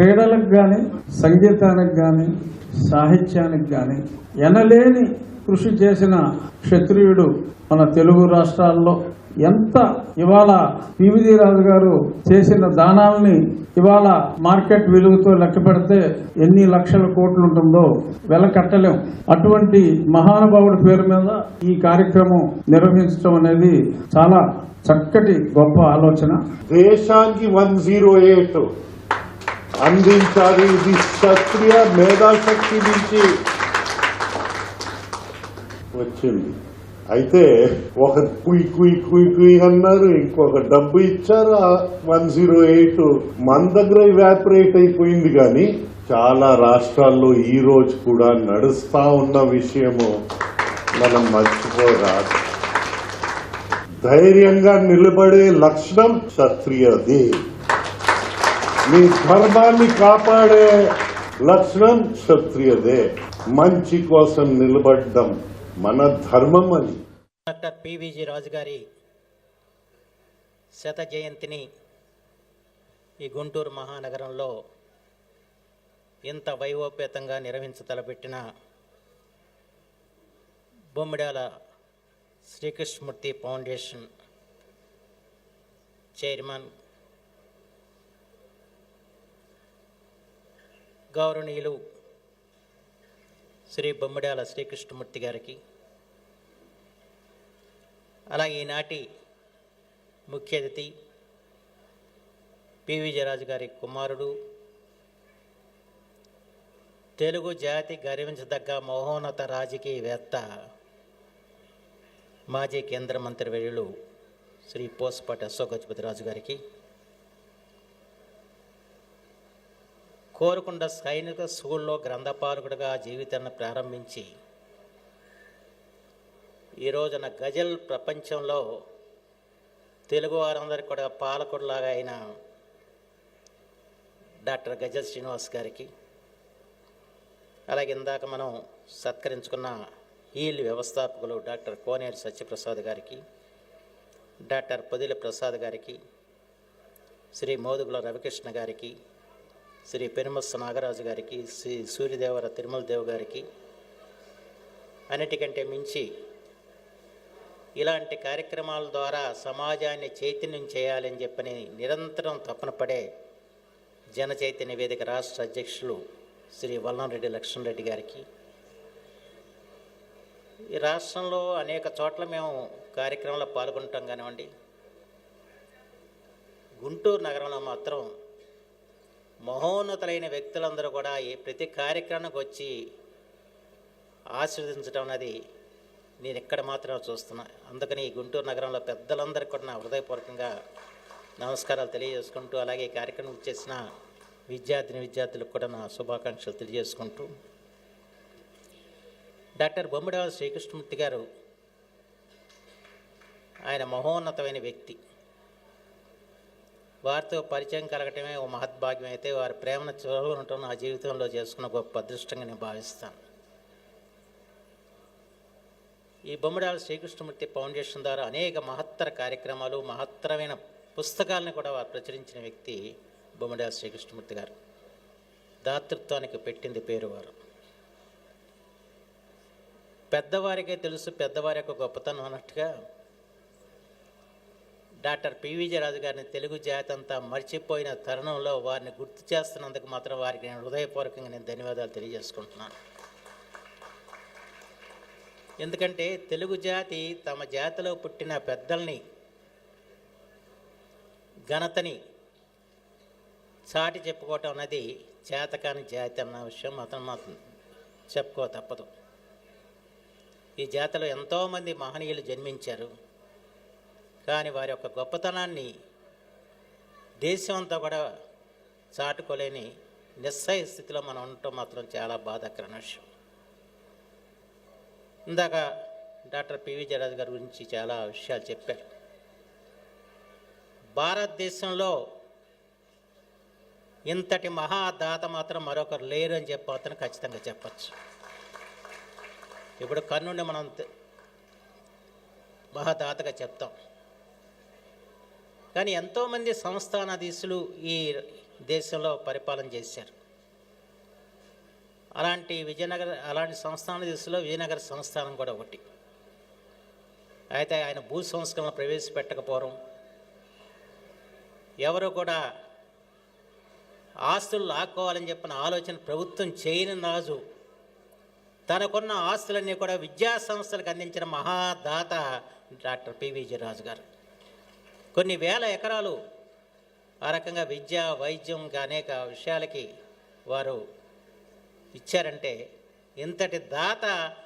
క్రీడలకు కానీ సంగీతానికి కానీ సాహిత్యానికి కానీ ఎనలేని కృషి చేసిన క్షత్రియుడు మన తెలుగు రాష్ట్రాల్లో ఎంత ఇవాళ పివిజి రాజు గారు చేసిన దానాల్ని ఇవాళ మార్కెట్ విలువతో లెక్క పెడితే ఎన్ని లక్షల కోట్లు ఉంటుందో వెల కట్టలేం అటువంటి మహానుభావుడి పేరు మీద ఈ కార్యక్రమం నిర్వహించడం అనేది చాలా చక్కటి గొప్ప ఆలోచన. దేశానికి వన్ జీరో ఎయిట్. అందించాలి ఇది సక్రియ మేధాశక్తి నుంచి. వచ్చింది. అయితే ఒక కుయ్ కుయ్ కుయ్ కుయ్ అన్నారు ఇంకొక డబ్బు ఇచ్చారు వన్ జీరో ఎయిట్ మన దగ్గర వ్యాపరేట్ అయిపోయింది కానీ చాలా రాష్ట్రాల్లో ఈ రోజు కూడా నడుస్తా ఉన్న విషయము మనం మర్చిపోరాదు. ధైర్యంగా నిలబడే లక్షణం క్షత్రియదే మీ ధర్మాన్ని కాపాడే లక్షణం క్షత్రియదే మంచి కోసం నిలబడ్డం మన ధర్మం అని డాక్టర్ పివిజి రాజు గారి శత జయంతిని ఈ గుంటూరు మహానగరంలో ఇంత వైభవపేతంగా నిర్వహించతలపెట్టిన బొమ్మిడాల శ్రీకృష్ణమూర్తి ఫౌండేషన్ చైర్మన్ గౌరవనీయులు శ్రీ బొమ్మిడాల శ్రీకృష్ణమూర్తి గారికి అలాగే ఈనాటి ముఖ్య అతిథి పివి జయరాజు గారి కుమారుడు తెలుగు జాతి గర్వించదగ్గ మహోన్నత రాజకీయవేత్త మాజీ కేంద్ర మంత్రి వర్యులు శ్రీ పోస్పాటి అశోక్ గజపతి రాజు గారికి కోరుకొండ సైనిక స్కూల్లో గ్రంథపాలకుడిగా జీవితాన్ని ప్రారంభించి ఈ రోజున గజల్ ప్రపంచంలో తెలుగు వారందరికీ కూడా పాలకుడిలాగా అయిన డాక్టర్ గజల్ శ్రీనివాస్ గారికి అలాగే ఇందాక మనం సత్కరించుకున్న ఈల్ వ్యవస్థాపకులు డాక్టర్ కోనేరు సత్యప్రసాద్ గారికి డాక్టర్ పొదిల ప్రసాద్ గారికి శ్రీ మోదుగుల రవికృష్ణ గారికి శ్రీ పెనుమస్స నాగరాజు గారికి శ్రీ సూర్యదేవర తిరుమల దేవ్ గారికి అన్నిటికంటే మించి ఇలాంటి కార్యక్రమాల ద్వారా సమాజాన్ని చైతన్యం చేయాలని చెప్పని నిరంతరం తపన పడే జన చైతన్య వేదిక రాష్ట్ర అధ్యక్షులు శ్రీ వల్లంరెడ్డి లక్ష్మణరెడ్డి గారికి. ఈ రాష్ట్రంలో అనేక చోట్ల మేము కార్యక్రమంలో పాల్గొంటాం కానివ్వండి గుంటూరు నగరంలో మాత్రం మహోన్నతులైన వ్యక్తులందరూ కూడా ఈ ప్రతి కార్యక్రమానికి వచ్చి ఆశీర్వదించడం అనేది నేను ఇక్కడ మాత్రమే చూస్తున్నా. అందుకని ఈ గుంటూరు నగరంలో పెద్దలందరికీ కూడా నా హృదయపూర్వకంగా నమస్కారాలు తెలియజేసుకుంటూ అలాగే ఈ కార్యక్రమం చేసిన విద్యార్థిని విద్యార్థులకు కూడా నా శుభాకాంక్షలు తెలియజేసుకుంటూ. డాక్టర్ బొమ్మిడాల శ్రీకృష్ణమూర్తి గారు ఆయన మహోన్నతమైన వ్యక్తి. వారితో పరిచయం కలగటమే ఓ మహద్భాగ్యం. అయితే వారి ప్రేమను చూడటం నా జీవితంలో చేసుకున్న గొప్ప అదృష్టంగా నేను భావిస్తాను. ఈ బొమ్మడాల శ్రీకృష్ణమూర్తి ఫౌండేషన్ ద్వారా అనేక మహత్తర కార్యక్రమాలు మహత్తరమైన పుస్తకాలను కూడా వారు ప్రచురించిన వ్యక్తి బొమ్మడాల శ్రీకృష్ణమూర్తి గారు. దాతృత్వానికి పెట్టింది పేరు వారు. పెద్దవారికే తెలుసు పెద్దవారి యొక్క గొప్పతనం అన్నట్టుగా డాక్టర్ పివిజి రాజు గారిని తెలుగు జాతి అంతా మర్చిపోయిన తరుణంలో వారిని గుర్తు చేస్తున్నందుకు మాత్రం వారికి నేను హృదయపూర్వకంగా నేను ధన్యవాదాలు తెలియజేసుకుంటున్నాను. ఎందుకంటే తెలుగు జాతి తమ జాతిలో పుట్టిన పెద్దల్ని ఘనతని చాటి చెప్పుకోవటం అనేది చేతకాని జాతి అన్న విషయం మాత్రం మాత్రం చెప్పుకో తప్పదు. ఈ జాతిలో ఎంతోమంది మహనీయులు జన్మించారు. కానీ వారి యొక్క గొప్పతనాన్ని దేశం అంతా కూడా చాటుకోలేని నిస్సయ స్థితిలో మనం ఉండటం మాత్రం చాలా బాధాకరమైన విషయం. ఇందాక డాక్టర్ పివి జరాజ్ గారి గురించి చాలా విషయాలు చెప్పారు. భారతదేశంలో ఇంతటి మహాదాత మాత్రం మరొకరు లేరు అని చెప్పవచ్చని ఖచ్చితంగా చెప్పచ్చు. ఇప్పుడు కర్ణుని మనం మహాదాతగా చెప్తాం. కానీ ఎంతోమంది సంస్థానాధీశులు ఈ దేశంలో పరిపాలన చేశారు. అలాంటి విజయనగర అలాంటి సంస్థానాధీశులో దిశలో విజయనగర సంస్థానం కూడా ఒకటి. అయితే ఆయన భూ సంస్కరణ ప్రవేశపెట్టకపోవడం ఎవరు కూడా ఆస్తులు లాక్కోవాలని చెప్పిన ఆలోచన ప్రభుత్వం చేయని రాజు తనకున్న ఆస్తులన్నీ కూడా విద్యా సంస్థలకు అందించిన మహాదాత డాక్టర్ పివిజి రాజు గారు. కొన్ని వేల ఎకరాలు ఆ రకంగా విద్య వైద్యం అనేక విషయాలకి వారు ఇచ్చారంటే ఇంతటి దాత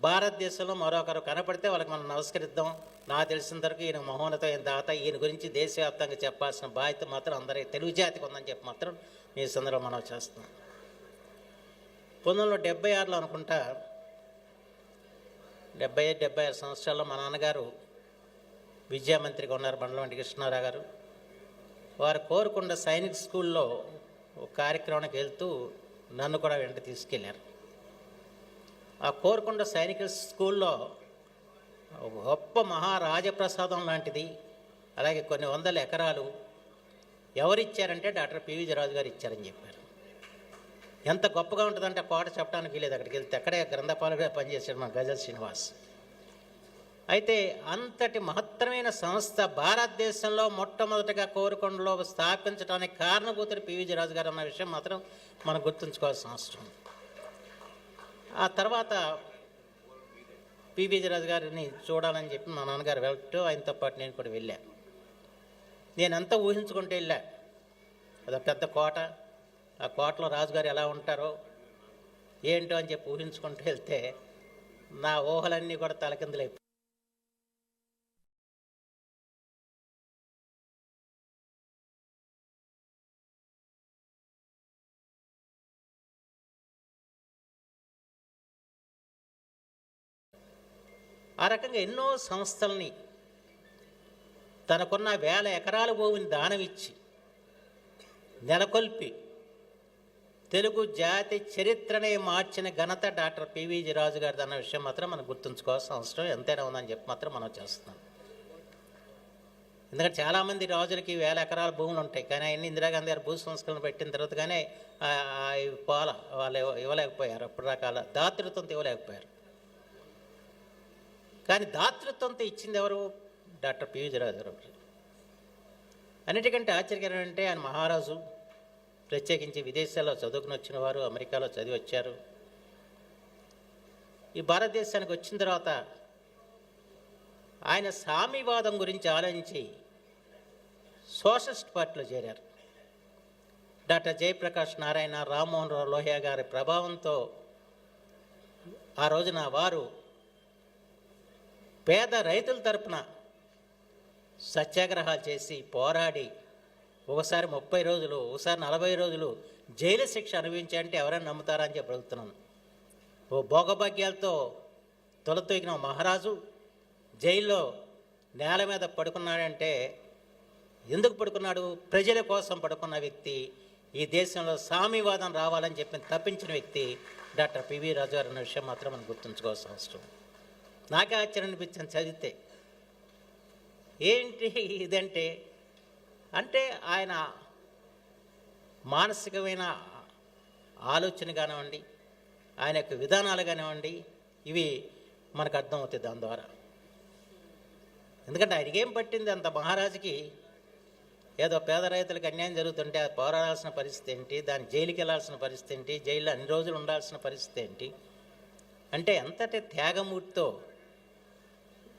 భారతదేశంలో మరొకరు కనపడితే వాళ్ళకి మనం నమస్కరిద్దాం. నాకు తెలిసిన వరకు ఈయన మహోన్నతమైన దాత. ఈయన గురించి దేశవ్యాప్తంగా చెప్పాల్సిన బాధ్యత మాత్రం అందరికీ తెలుగు జాతికి ఉందని చెప్పి మాత్రం మీ సందర్భం మనం చేస్తున్నాం. పంతొమ్మిది వందల డెబ్బై ఆరులో అనుకుంటా డెబ్బై ఐదు డెబ్బై ఆరు సంవత్సరాల్లో మా నాన్నగారు విద్యామంత్రిగా ఉన్నారు బండ్లవంటి కృష్ణారావు గారు. వారు కోరుకున్న సైనిక్ స్కూల్లో ఒక కార్యక్రమానికి వెళ్తూ నన్ను కూడా వెంట తీసుకెళ్ళారు ఆ కోరుకొండ సైనిక స్కూల్లో గొప్ప మహారాజప్రసాదం లాంటిది అలాగే కొన్ని వందల ఎకరాలు ఎవరిచ్చారంటే డాక్టర్ పివి రాజు గారు ఇచ్చారని చెప్పారు. ఎంత గొప్పగా ఉంటుందంటే కోట చెప్పడానికి లేదు అక్కడికి వెళ్తే అక్కడే గ్రంథపాలుగా పనిచేశాడు మా గజల్ శ్రీనివాస్. అయితే అంతటి మహత్తరమైన సంస్థ భారతదేశంలో మొట్టమొదటిగా కోరుకొండలో స్థాపించడానికి కారణభూతుడు పివిజి రాజు గారు అన్న విషయం మాత్రం మనం గుర్తుంచుకోవాల్సిన అవసరం ఆ తర్వాత పివిజి రాజు గారిని చూడాలని చెప్పి మా నాన్నగారు వెళ్ళట్టు ఆయనతో పాటు నేను కూడా వెళ్ళాను నేను అంతా ఊహించుకుంటూ వెళ్ళా. అదొక పెద్ద కోట. ఆ కోటలో రాజుగారు ఎలా ఉంటారో ఏంటో అని చెప్పి ఊహించుకుంటూ వెళ్తే నా ఊహలన్నీ కూడా తలకిందులైపోయి ఆ రకంగా ఎన్నో సంస్థల్ని తనకున్న వేల ఎకరాల భూమిని దానమిచ్చి నెలకొల్పి తెలుగు జాతి చరిత్రనే మార్చిన ఘనత డాక్టర్ పివిజి రాజు గారిది అన్న విషయం మాత్రం మనం గుర్తుంచుకోవాల్సిన అవసరం. ఎంతైనా ఉందని చెప్పి మాత్రం మనం చేస్తున్నాం. ఎందుకంటే చాలామంది రాజులకి వేల ఎకరాల భూములు ఉంటాయి. కానీ ఆయన ఇందిరాగాంధీ గారు భూ సంస్కరణ పెట్టిన తర్వాత కానీ ఆ- పోల వాళ్ళు ఇవ్వలేకపోయారు. అప్పుడు రకాల దాతృత్వంతో ఇవ్వలేకపోయారు. కానీ దాతృత్వంతో ఇచ్చింది ఎవరు? డాక్టర్ పివిజి రాజు అన్నిటికంటే ఆశ్చర్యకరం అంటే ఆయన మహారాజు. ప్రత్యేకించి విదేశాల్లో చదువుకుని వచ్చిన వారు అమెరికాలో చదివి వచ్చారు. ఈ భారతదేశానికి వచ్చిన తర్వాత ఆయన సామ్యవాదం గురించి ఆలోచించి సోషలిస్ట్ పార్టీలో చేరారు. డాక్టర్ జయప్రకాష్ నారాయణ రామ్మోహన్ రావు లోహియా గారి ప్రభావంతో ఆ రోజున వారు పేద రైతుల తరపున సత్యాగ్రహాలు చేసి పోరాడి ఒకసారి ముప్పై రోజులు ఒకసారి నలభై రోజులు జైలు శిక్ష అనుభవించాలంటే ఎవరైనా నమ్ముతారా అని చెప్పి అడుగుతున్నాను. ఓ భోగభాగ్యాలతో తొలతూగిన ఓ మహారాజు జైల్లో నేల మీద పడుకున్నాడంటే ఎందుకు పడుకున్నాడు? ప్రజల కోసం పడుకున్న వ్యక్తి ఈ దేశంలో సామ్యవాదం రావాలని చెప్పి తప్పించిన వ్యక్తి డాక్టర్ పివి రాజు గారు అన్న విషయం మాత్రం మనం గుర్తుంచుకోవాల్సిన అవసరం. నాకే ఆశ్చర్యం అనిపించింది చదివితే ఏంటి ఇదంటే? అంటే ఆయన మానసికమైన ఆలోచన కానివ్వండి ఆయన యొక్క విధానాలు కానివ్వండి ఇవి మనకు అర్థమవుతాయి దాని ద్వారా. ఎందుకంటే ఆయనకేం పట్టింది అంత మహారాజుకి? ఏదో పేద రైతులకు అన్యాయం జరుగుతుంటే అది పోరాడాల్సిన పరిస్థితి ఏంటి? దాని జైలుకి వెళ్ళాల్సిన పరిస్థితి ఏంటి? జైల్లో అన్ని రోజులు ఉండాల్సిన పరిస్థితి ఏంటి? అంటే ఎంతటి త్యాగమూర్తితో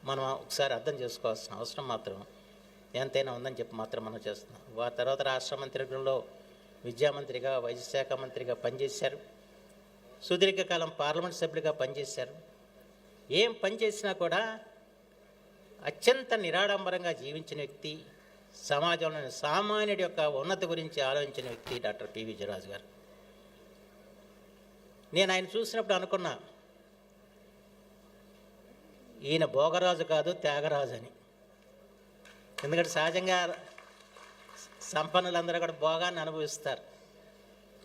మనం ఒకసారి అర్థం చేసుకోవాల్సిన అవసరం మాత్రం ఎంతైనా ఉందని చెప్పి మాత్రం మనం చేస్తున్నాం. వారి తర్వాత రాష్ట్ర మంత్రిలో విద్యామంత్రిగా వైద్య శాఖ మంత్రిగా పనిచేశారు. సుదీర్ఘకాలం పార్లమెంట్ సభ్యుడిగా పనిచేశారు. ఏం పనిచేసినా కూడా అత్యంత నిరాడంబరంగా జీవించిన వ్యక్తి సమాజంలోని సామాన్యుడి యొక్క ఉన్నతి గురించి ఆలోచించిన వ్యక్తి డాక్టర్ పివి జరాజు గారు. నేను ఆయన చూసినప్పుడు అనుకున్నా ఈయన భోగరాజు కాదు త్యాగరాజు అని ఎందుకంటే సహజంగా సంపన్నులందరూ కూడా భోగాన్ని అనుభవిస్తారు.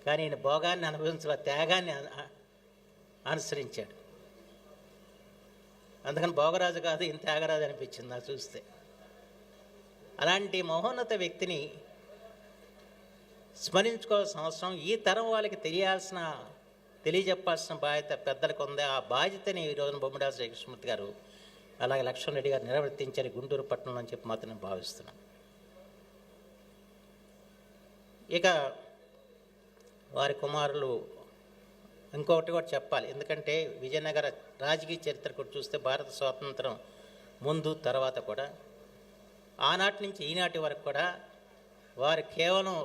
కానీ ఈయన భోగాన్ని అనుభవించాల త్యాగాన్ని అనుసరించాడు. అందుకని భోగరాజు కాదు ఈయన త్యాగరాజు అనిపించింది నాకు చూస్తే. అలాంటి మహోన్నత వ్యక్తిని స్మరించుకోవాల్సిన అవసరం ఈ తరం వాళ్ళకి తెలియాల్సిన తెలియజెప్పాల్సిన బాధ్యత పెద్దలకు ఉంది? ఆ బాధ్యతని ఈ రోజున బొమ్మడా శ్రీకృష్ణమూర్తి గారు అలాగే లక్ష్మణ్ రెడ్డి గారు నిర్వర్తించారు గుంటూరు పట్టణంలో అని చెప్పి మాత్రం నేను భావిస్తున్నాను ఇక వారి కుమారులు ఇంకొకటి కూడా చెప్పాలి. ఎందుకంటే విజయనగర రాజకీయ చరిత్ర కూడా చూస్తే భారత స్వాతంత్రం ముందు తర్వాత కూడా ఆనాటి నుంచి ఈనాటి వరకు కూడా వారు కేవలం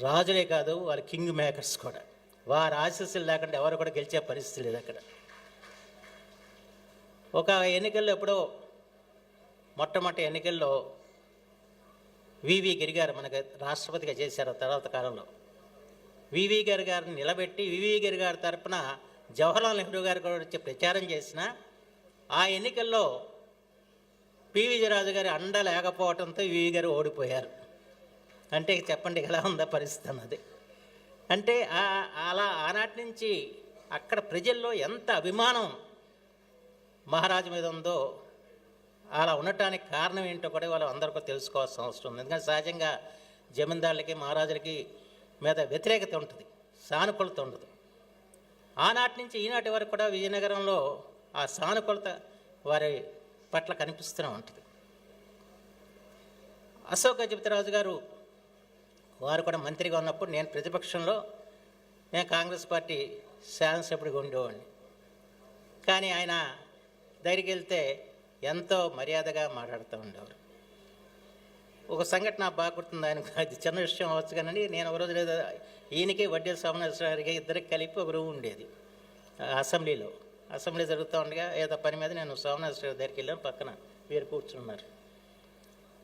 రాజులే కాదు వాళ్ళ కింగ్ మేకర్స్ కూడా. వారి ఆశీస్సులు లేకుండా ఎవరు కూడా గెలిచే పరిస్థితి లేదు అక్కడ. ఒక ఎన్నికల్లో ఎప్పుడో మొట్టమొదటి ఎన్నికల్లో వివి గిరి గారు మనకి రాష్ట్రపతిగా చేశారు తర్వాత కాలంలో. వివి గారి గారిని నిలబెట్టి వివి గిరి గారి తరఫున జవహర్లాల్ నెహ్రూ గారు కూడా వచ్చి ప్రచారం చేసిన ఆ ఎన్నికల్లో పివి రాజు గారి అండ లేకపోవడంతో వివి గారు ఓడిపోయారు. అంటే చెప్పండి ఎలా ఉందా పరిస్థితి అన్నది. అంటే అలా ఆనాటి నుంచి అక్కడ ప్రజల్లో ఎంత అభిమానం మహారాజు మీద ఉందో అలా ఉండటానికి కారణం ఏంటో కూడా వాళ్ళు అందరికీ తెలుసుకోవాల్సిన అవసరం ఉంది. ఎందుకంటే సహజంగా జమీందారులకి మహారాజులకి మీద వ్యతిరేకత ఉంటుంది సానుకూలత ఉండదు. ఆనాటి నుంచి ఈనాటి వరకు కూడా విజయనగరంలో ఆ సానుకూలత వారి పట్ల కనిపిస్తూనే ఉంటుంది. అశోక గజపతిరాజు గారు వారు కూడా మంత్రిగా ఉన్నప్పుడు నేను ప్రతిపక్షంలో నేను కాంగ్రెస్ పార్టీ శాసనసభ్యుడిగా ఉండేవాడిని. కానీ ఆయన దగ్గరికి వెళ్తే ఎంతో మర్యాదగా మాట్లాడుతూ ఉండేవారు. ఒక సంఘటన నాకు బాగా గుర్తుంది. ఆయన అది చిన్న విషయం అవ్వచ్చు కానీ నేను ఒక రోజు లేదా ఈయనకి వడ్డీల సోమనేశ్వరరావుకి ఇద్దరికి కలిపి ఒక రూమ్ ఉండేది అసెంబ్లీలో. అసెంబ్లీ జరుగుతూ ఉండగా ఏదో పని మీద నేను సోమనేశ్వరరావు దగ్గరికి వెళ్ళాను పక్కన వీరు కూర్చున్నారు.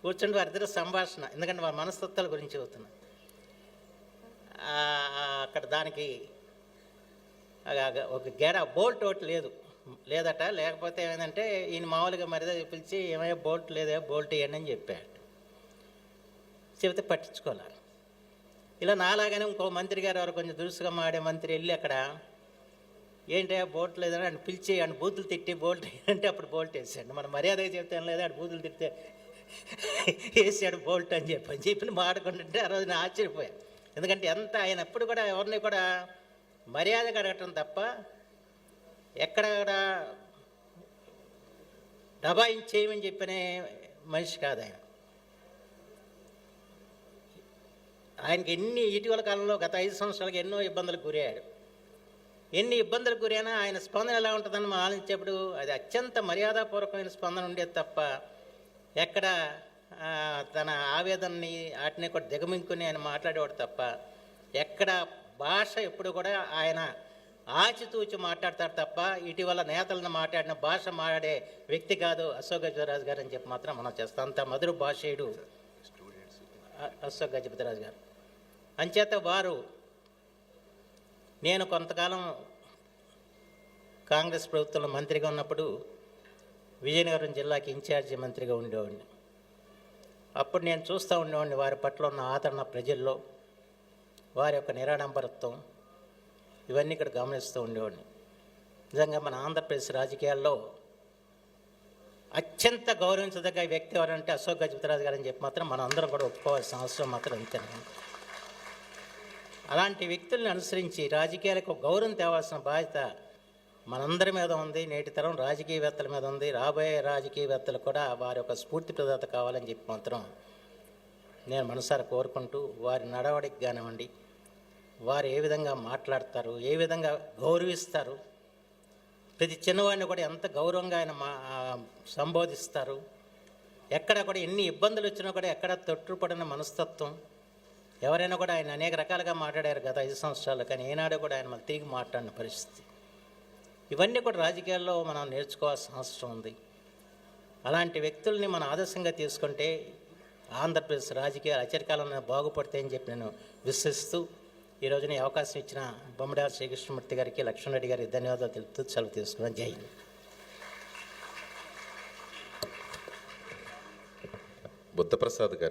కూర్చుంటే వారిద్దరు సంభాషణ ఎందుకంటే వారి మనస్తత్వాల గురించి అవుతున్నారు అక్కడ దానికి ఒక గెడ బోల్ట్ ఒకటి లేదు. లేదట లేకపోతే ఏమైందంటే ఈయన మామూలుగా మరిదా పిలిచి ఏమయ్యా బోల్ట్ లేదా బోల్ట్ ఇవ్వండి అని చెప్పాడు. చెబితే పట్టించుకోవాలి ఇలా నాలాగానే ఇంకో మంత్రి గారు ఎవరు కొంచెం దురుసుగా మాడే మంత్రి వెళ్ళి అక్కడ ఏంటి బోల్ట్ లేదని? ఆయన పిలిచి ఆయన బూతులు తిట్టి బోల్ట్ అంటే అప్పుడు బోల్ట్ వేసాడు. మన మర్యాదగా చెప్తాను లేదా ఆయన బూతులు తిట్టితే వేసాడు బోల్ట్ అని చెప్పి. అని చెప్పి మాడుకుంటుంటే ఆ రోజు నేను ఆశ్చర్యపోయాను. ఎందుకంటే ఎంత ఆయన ఎప్పుడు కూడా ఎవరిని కూడా మర్యాద అడగటం తప్ప ఎక్కడ కూడా దబాయించేయమని చెప్పినే మనిషి కాదు ఆయన. ఆయనకి ఎన్ని ఇటీవల కాలంలో గత ఐదు సంవత్సరాలకు ఎన్నో ఇబ్బందులకు గురయ్యాడు. ఎన్ని ఇబ్బందులకు గురైనా ఆయన స్పందన ఎలా ఉంటుందని మనం ఆలోచించేప్పుడు అది అత్యంత మర్యాదపూర్వకమైన స్పందన ఉండేది తప్ప ఎక్కడ తన ఆవేదనని వాటిని కూడా దిగమింకుని ఆయన మాట్లాడేవాడు తప్ప ఎక్కడ భాష ఎప్పుడు కూడా ఆయన ఆచితూచి మాట్లాడతాడు తప్ప ఇటీవల నేతలను మాట్లాడిన భాష మాట్లాడే వ్యక్తి కాదు అశోక్ గజపతిరాజు గారు అని చెప్పి మాత్రం మనం చేస్తాం. అంత మధుర భాషయుడు అశోక్ గజపతిరాజు గారు. అంచేత వారు నేను కొంతకాలం కాంగ్రెస్ ప్రభుత్వంలో మంత్రిగా ఉన్నప్పుడు విజయనగరం జిల్లాకి ఇన్ఛార్జి మంత్రిగా ఉండేవాడిని. అప్పుడు నేను చూస్తూ ఉండేవాడిని. వారి పట్ల ఉన్న ఆదరణ ప్రజల్లో వారి యొక్క నిరాడంబరత్వం ఇవన్నీ ఇక్కడ గమనిస్తూ ఉండేవాడిని. నిజంగా మన ఆంధ్రప్రదేశ్ రాజకీయాల్లో అత్యంత గౌరవించదగ్గ వ్యక్తి ఎవరంటే అశోక్ గజపతిరాజు గారు అని చెప్పి మాత్రం మనం అందరం కూడా ఒప్పుకోవాల్సిన అవసరం మాత్రం అంతేనండి అలాంటి వ్యక్తుల్ని అనుసరించి రాజకీయాలకు గౌరవం తేవాల్సిన బాధ్యత మనందరి మీద ఉంది నేటి తరం రాజకీయవేత్తల మీద ఉంది రాబోయే రాజకీయవేత్తలు కూడా వారి యొక్క స్ఫూర్తి ప్రదాత కావాలని చెప్పి మాత్రం నేను మనసారా కోరుకుంటూ వారి నడవడికి కానివ్వండి వారు ఏ విధంగా మాట్లాడతారు ఏ విధంగా గౌరవిస్తారు ప్రతి చిన్నవాడిని కూడా ఎంత గౌరవంగా ఆయన మా సంబోధిస్తారు ఎక్కడ కూడా ఎన్ని ఇబ్బందులు వచ్చినా కూడా ఎక్కడ తొట్టుపడిన మనస్తత్వం ఎవరైనా కూడా ఆయన అనేక రకాలుగా మాట్లాడారు గత ఐదు సంవత్సరాలు కానీ ఏనాడు కూడా ఆయన మళ్ళీ తిరిగి మాట్లాడిన పరిస్థితి. ఇవన్నీ కూడా రాజకీయాల్లో మనం నేర్చుకోవాల్సిన అవసరం ఉంది. అలాంటి వ్యక్తుల్ని మనం ఆదర్శంగా తీసుకుంటే ఆంధ్రప్రదేశ్ రాజకీయాలు అచరికాలంలో బాగుపడతాయని చెప్పి నేను విశ్వసిస్తూ ఈ రోజున అవకాశం ఇచ్చిన బొమ్మడాల శ్రీకృష్ణమూర్తి గారికి లక్ష్మణరెడ్డి గారికి ధన్యవాదాలు తెలుపుతూ సెలవు తీసుకున్నాను జై బుద్ధప్రసాద్ గారు.